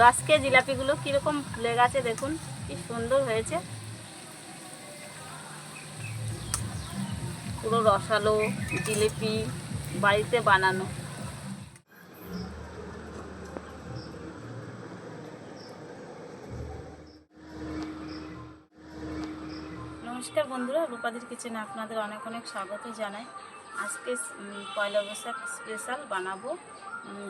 রসকে জিলাপিগুলো কীরকম ফুলে গেছে দেখুন, কি সুন্দর হয়েছে। পুরো রসালো জিলিপি বাড়িতে বানানো। নমস্কার বন্ধুরা, রূপাদির কিচেনে আপনাদের অনেক অনেক স্বাগত জানাই। আজকে পয়লা বৈশাখ স্পেশাল বানাবো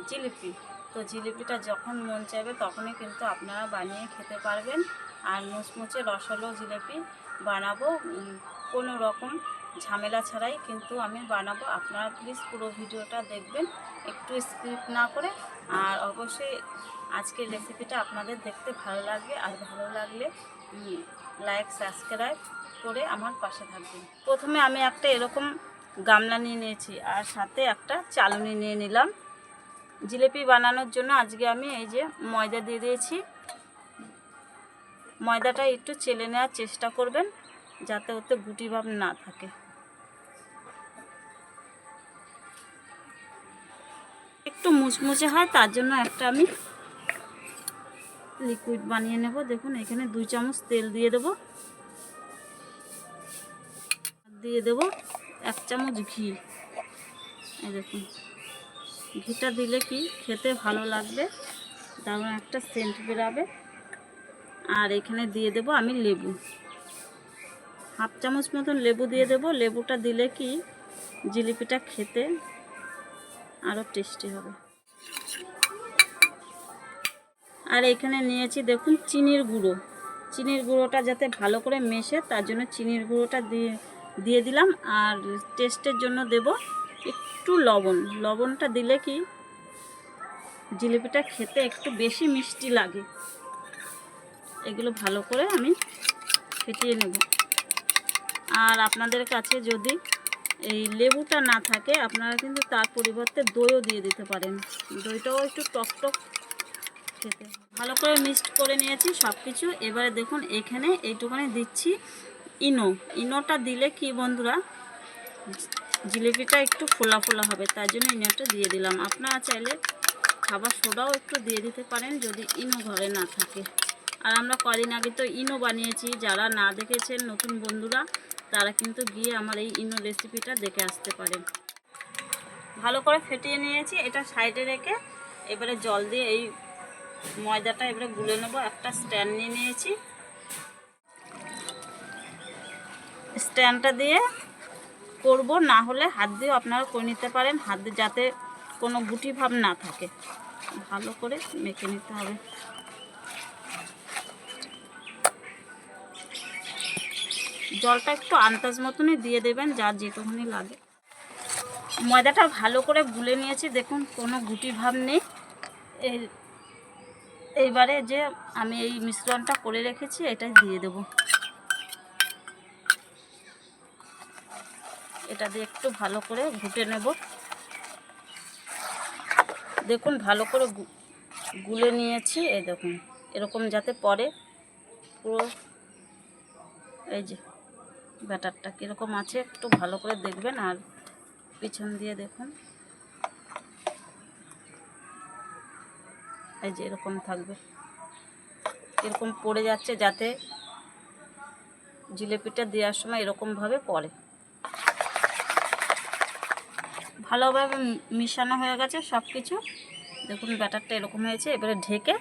জিলিপি। তো জিলিপিটা যখন মন চাইবে তখনই কিন্তু আপনারা বানিয়ে খেতে পারবেন। আর মুচমুচে রসালো জিলিপি বানাবো। কোনো রকম ঝামেলা ছাড়াই কিন্তু আমি বানাবো। আপনারা প্লিজ পুরো ভিডিওটা দেখবেন। একটু স্কিপ না করে। আর অবশ্যই আজকের রেসিপিটা আপনাদের দেখতে ভালো লাগবে। আর ভালো লাগলে লাইক সাবস্ক্রাইব করে আমার পাশে থাকবেন। প্রথমে আমি একটা এরকম গামলা নিয়ে নিয়েছি। আর সাথে একটা চালনি নিয়ে নিলাম। জিলিপি বানানোর জন্য আজকে আমি এই যে ময়দা দিয়ে দিয়েছি। ময়দাটা একটু চেলে নেওয়ার চেষ্টা করবেন যাতে ওতে গুটি ভাব না থাকে। একটু মুচমুচে হয়, তার জন্য একটা আমি লিকুইড বানিয়ে নেব। দেখুন, এখানে দুই চামচ তেল দিয়ে দেব। দিয়ে দেব এক চামচ ঘি। দেখুন। ঘিটা দিলে কি খেতে ভালো লাগবে? দারুণ একটা সেন্ট বেরাবে। আর এখানে দিয়ে দেব আমি লেবু। হাফ চামচ মতন লেবু দিয়ে দেব। লেবুটা দিলে কি জিলিপিটা খেতে আরও টেস্টি হবে। আর এখানে নিয়েছি দেখুন চিনির গুঁড়ো। চিনির গুঁড়োটা যাতে ভালো করে মেশে, তার জন্য চিনির গুঁড়োটা দিয়ে দিয়ে দিলাম। আর টেস্টের জন্য দেব একটু লবণ। লবণটা দিলে কি জিলিপিটা খেতে একটু বেশি মিষ্টি লাগে। এগুলো ভালো করে আমি ফেটিয়ে নেব। আর আপনাদের কাছে যদি এই লেবুটা না থাকে, আপনারা কিন্তু তার পরিবর্তে দইও দিয়ে দিতে পারেন। দইটাও একটু টক টক খেতে। ভালো করে মিক্সড করে নিয়েছি সব কিছু এবারে দেখুন, এখানে এইটুখানি দিচ্ছি ইনো। ইনোটা দিলে কি বন্ধুরা? জিলিপিটা একটু ফোলা ফোলা হবে, তার জন্য ইনোটা দিয়ে দিলাম। আপনারা চাইলে খাবার সোডাও একটু দিয়ে দিতে পারেন যদি ইনো ঘরে না থাকে। আর আমরা কদিন আগে তো ইনো বানিয়েছি, যারা না দেখেছেন নতুন বন্ধুরা, তারা কিন্তু গিয়ে আমার এই ইনো রেসিপিটা দেখে আসতে পারেন। ভালো করে ফেটিয়ে নিয়েছি, এটা সাইডে রেখে এবারে জল দিয়ে এই ময়দাটা এবারে গুলে নেব, একটা স্ট্যান্ড নিয়ে নিয়েছি। স্ট্যান্ডটা দিয়ে করব, না হলে হাত দিয়েও আপনারা করে নিতে পারেন। হাত দিয়ে যাতে কোনো গুটি ভাব না থাকে। ভালো করে মেখে নিতে হবে। জলটা একটু আন্দাজ মতনই দিয়ে দেবেন যার যেটুকুনি লাগে। ময়দাটা ভালো করে গুলে নিয়েছি। দেখুন, কোনো গুটি ভাব নেই। এই, এইবারে যে আমি এই মিশ্রণটা করে রেখেছি এটা দিয়ে দেব। এটা দিয়ে একটু ভালো করে ঘুটে নেব। দেখুন, ভালো করে গুলে নিয়েছি, এই দেখুন, এরকম যাতে পরে পুরো এই যে ব্যাটারটা কীরকম আছে, একটু ভালো করে দেখবেন, আর পিছন দিয়ে দেখুন। এই যে এরকম থাকবে, এরকম পড়ে যাচ্ছে যাতে জিলিপিটা দেওয়ার সময় এরকমভাবে পড়ে। ভালোভাবে মিশানো হয়ে গেছে সব কিছু দেখুন, ব্যাটারটা এরকম হয়েছে। এবারে ঢেকে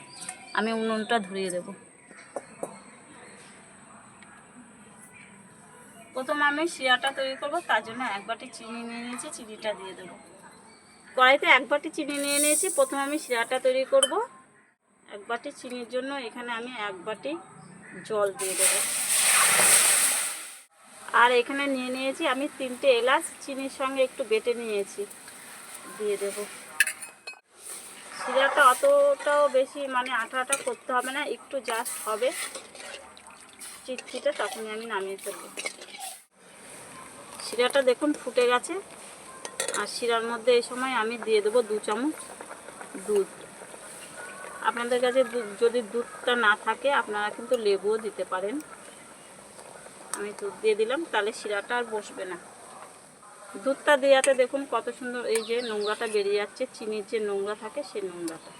আমি উনুনটা ধরিয়ে দেব। প্রথম আমি শিরাটা তৈরি করব, তার জন্য এক বাটি চিনি নিয়ে নিয়েছি, চিনিটা দিয়ে দেবো। কড়াইতে এক বাটি চিনি নিয়ে নিয়েছি। প্রথমে আমি শিরাটা তৈরি করব। এক বাটি চিনির জন্য এখানে আমি এক বাটি জল দিয়ে দেবো। আর এখানে নিয়ে নিয়েছি আমি তিনটে এলাচ, চিনির সঙ্গে একটু বেটে নিয়েছি। দিয়ে দেব। শিরাটা অতটাও বেশি মানে আঠা আঠা করতে হবে না, একটু জাস্ট হবে। চিটচিটে তখনই আমি নামিয়ে ফেলব। শিরাটা দেখুন ফুটে গেছে। আর শিরার মধ্যে এই সময় আমি দিয়ে দেবো দু চামচ দুধ। আপনাদের কাছে যদি দুধটা না থাকে, আপনারা কিন্তু লেবুও দিতে পারেন। আমি দুধ দিয়ে দিলাম, তাহলে শিরাটা আর বসবে না। দুধটা দেওয়াতে দেখুন কত সুন্দর এই যে নোংরাটা বেরিয়ে যাচ্ছে, চিনির যে নোংরা থাকে সেই নোংরাটা।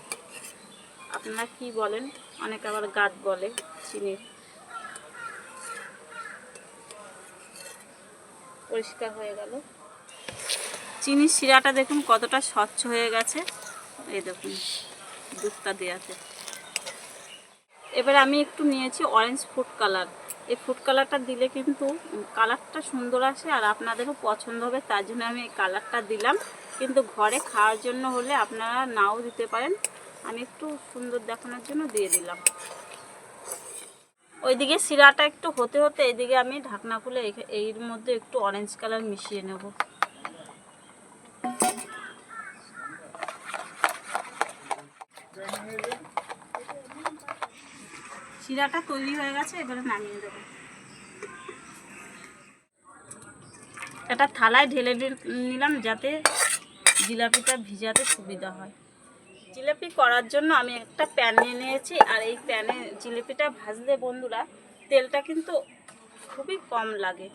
আপনারা কি বলেন? অনেক আবার গাদ বলে চিনির। পরিষ্কার হয়ে গেল। চিনির শিরাটা দেখুন কতটা স্বচ্ছ হয়ে গেছে। এই দেখুন, দুধটা দেওয়াতে। এবার আমি একটু নিয়েছি অরেঞ্জ ফুড কালার এই ফুড কালারটা দিলে কিন্তু কালারটা সুন্দর আসে আর আপনাদেরও পছন্দ হবে, তার জন্য আমি এই কালারটা দিলাম। কিন্তু ঘরে খাওয়ার জন্য হলে আপনারা নাও দিতে পারেন। আমি একটু সুন্দর দেখানোর জন্য দিয়ে দিলাম। ওইদিকে শিরাটা একটু হতে হতে এইদিকে আমি ঢাকনা খুলে এর মধ্যে একটু অরেঞ্জ কালার মিশিয়ে নেব। শিরাটা তৈরি হয়ে গেছে, এবারে নামিয়ে দেবো। একটা থালায় ঢেলে নিলাম যাতে জিলাপিটা ভিজাতে সুবিধা হয়। জিলিপি করার জন্য আমি একটা প্যান নিয়ে নিয়েছি, আর এই প্যানে জিলিপিটা ভাজলে বন্ধুরা তেলটা কিন্তু খুবই কম লাগে।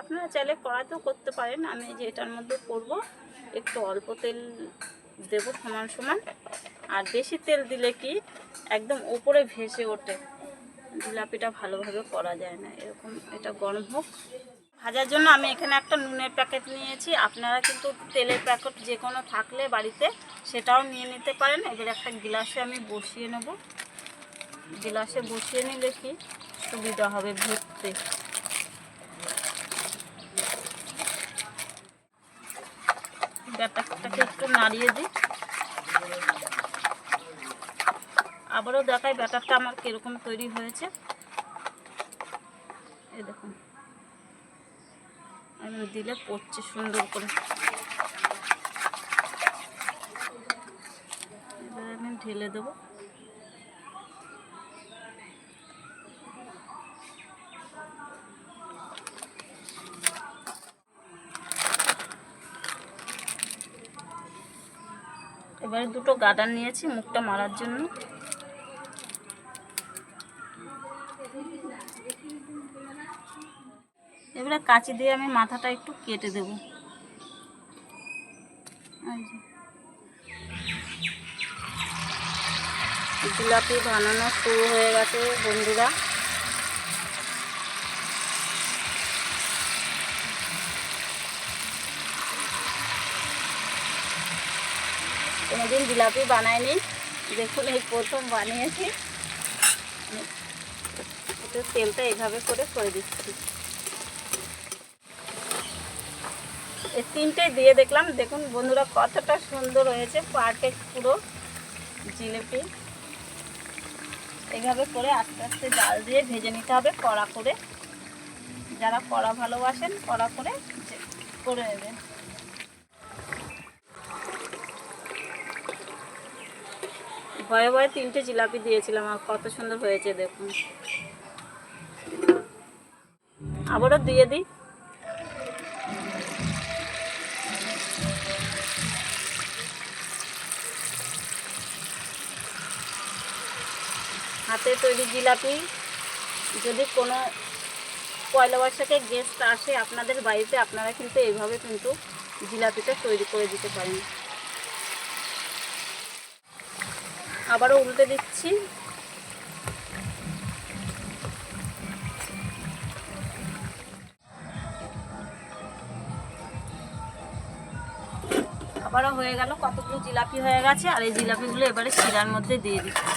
আপনারা চাইলে কড়াতেও করতে পারেন, আমি যে এটার মধ্যে করব, একটু অল্প তেল দেবো সমান সমান। আর বেশি তেল দিলে কি একদম উপরে ভেসে ওঠে। জিলাপিটা ভালোভাবে করা যায় না, এরকম এটা গরম হোক। ভাজার জন্য আমি এখানে একটা নুনের প্যাকেট নিয়েছি। আপনারা কিন্তু তেলের প্যাকেট যে কোনো থাকলে বাড়িতে সেটাও নিয়ে নিতে পারেন। এবার একটা গিলাসে আমি বসিয়ে নেব। গিলাসে বসিয়ে নিলে কি সুবিধা হবে ভরতে ব্যাটারটাকে একটু নাড়িয়ে দিই। আবারও দেখাই ব্যাটারটা আমার কীরকম তৈরি হয়েছে। এই দেখুন। আমি দিলে পড়ছে সুন্দর করে। এবার আমি ঢেলে দেবো। এবারে দুটো গার্ডার নিয়েছি মুখটা মারার জন্য। এবারে কাঁচি দিয়ে আমি মাথাটা একটু কেটে দেব। জিলাপি বানানো শুরু হয়ে গেছে বন্ধুরা। কোনোদিন জিলাপি বানাইনি। দেখুন, এই প্রথম বানিয়েছি। তেলটা এইভাবে করে করে দিচ্ছি। এই তিনটে দিয়ে দেখলাম। দেখুন বন্ধুরা, কতটা সুন্দর হয়েছে পারফেক্ট পুরো জিলিপি। এইভাবে করে আস্তে আস্তে জাল দিয়ে ভেজে নিতে হবে, কড়া করে। যারা কড়া ভালোবাসেন, কড়া করে করে নেবেন ভয়ে ভয়ে তিনটে জিলাপি দিয়েছিলাম, আর কত সুন্দর হয়েছে দেখুন। আবারও দিয়ে দিই। হাতে তৈরি জিলাপি। যদি কোনো পয়লা বৈশাখে গেস্ট আসে আপনাদের বাড়িতে, আপনারা কিন্তু এইভাবে কিন্তু জিলাপিটা তৈরি করে দিতে পারেন। আবারও উল্টে দিচ্ছি। আবারও হয়ে গেল কতগুলো জিলাপি হয়ে গেছে, আর এই জিলাপিগুলো এবারে শিরার মধ্যে দিয়ে দিচ্ছি।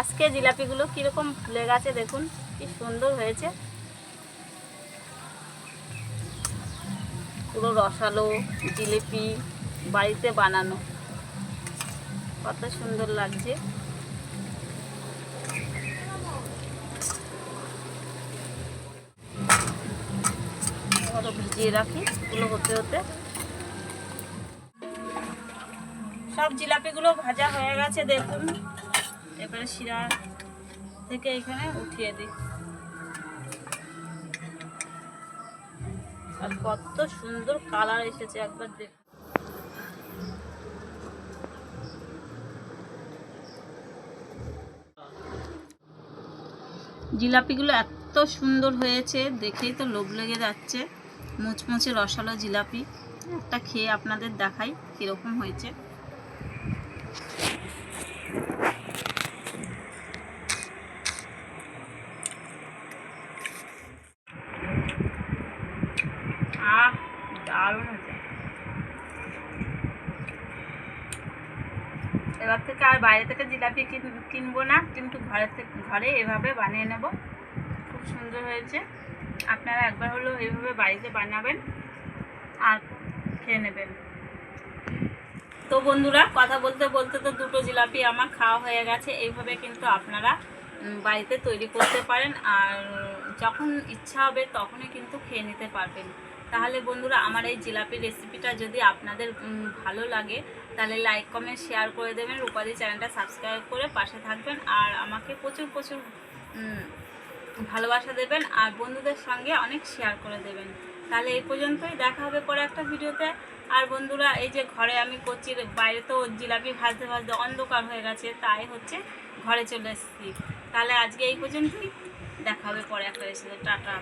আজকে জিলাপিগুলো কীরকম ফুলে গেছে দেখুন, কি সুন্দর হয়েছে। পুরো রসালো, জিলিপি বাড়িতে বানানো। কত সুন্দর লাগছে। ভিজিয়ে রাখি, এগুলো হতে হতে। সব জিলাপিগুলো ভাজা হয়ে গেছে দেখুন। এবারে শিরা থেকে এখানে উঠিয়ে দিই। আর কত সুন্দর কালার এসেছে একবার দেখ। জিলাপিগুলো এত সুন্দর হয়েছে, দেখেই তো লোভ লেগে যাচ্ছে। মুচমুচে রসালো জিলাপি। একটা খেয়ে আপনাদের দেখাই কীরকম হয়েছে। আর বাইরে থেকে জিলাপি কিন- কিনবো না, কিন্তু ঘরে ঘরে এভাবে বানিয়ে নেব। খুব সুন্দর হয়েছে। আপনারা একবার হলেও এইভাবে বাড়িতে বানাবেন আর খেয়ে নেবেন। তো বন্ধুরা, কথা বলতে বলতে তো দুটো জিলাপি আমার খাওয়া হয়ে গেছে। এইভাবে কিন্তু আপনারা বাড়িতে তৈরি করতে পারেন আর যখন ইচ্ছা হবে তখনই কিন্তু খেয়ে নিতে পারবেন। তাহলে বন্ধুরা, আমার এই জিলাপির রেসিপিটা যদি আপনাদের ভালো লাগে তাহলে লাইক কমেন্ট শেয়ার করে দেবেন। রূপাদি চ্যানেলটা সাবস্ক্রাইব করে পাশে থাকবেন আর আমাকে প্রচুর প্রচুর ভালোবাসা দেবেন আর বন্ধুদের সঙ্গে অনেক শেয়ার করে দেবেন। তাহলে এই পর্যন্তই। দেখা হবে পরে একটা ভিডিওতে। আর বন্ধুরা, এই যে ঘরে আমি করছি, বাইরে তো জিলাপি ভাজতে ভাজতে অন্ধকার হয়ে গেছে, তাই হচ্ছে ঘরে চলে এসেছি। তাহলে আজকে এই পর্যন্তই। দেখা হবে পরে একটা রেসিপি টাটা।